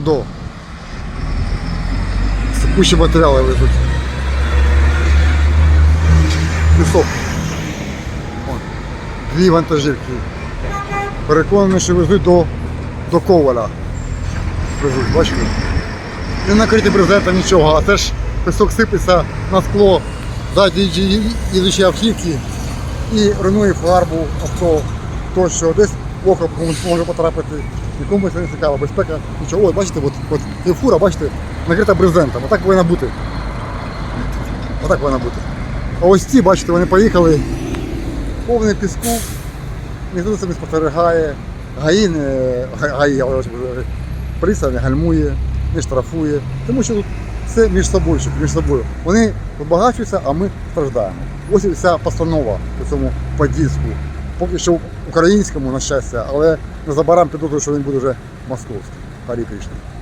до. Кучі матеріали везуть. Пісок. Дві вантажівки. Переконаний, що везуть до, до Коваля. Везуть, бачите? Не накриті брезентом нічого, а теж пісок сипеться на скло ззаді її- їдучої автівки і руйнує фарбу авто тощо. Десь око комусь може потрапити. Нікому це не цікаво, безпека нічого. Ой, бачите, от, от є фура, бачите, накрита брезентом. Отак повинна бути. Отак повинна бути. А ось ці, бачите, вони поїхали повне піску, ніхто не спостерігає, гаї не га- гаї, я приса не гальмує, не штрафує. Тому що тут все між собою, між собою. Вони побагачуються, а ми страждаємо. Ось і вся постанова у цьому подільську. Поки що українському, на щастя, але незабаром підозрюю, що він буде вже московський. Харі Кришна.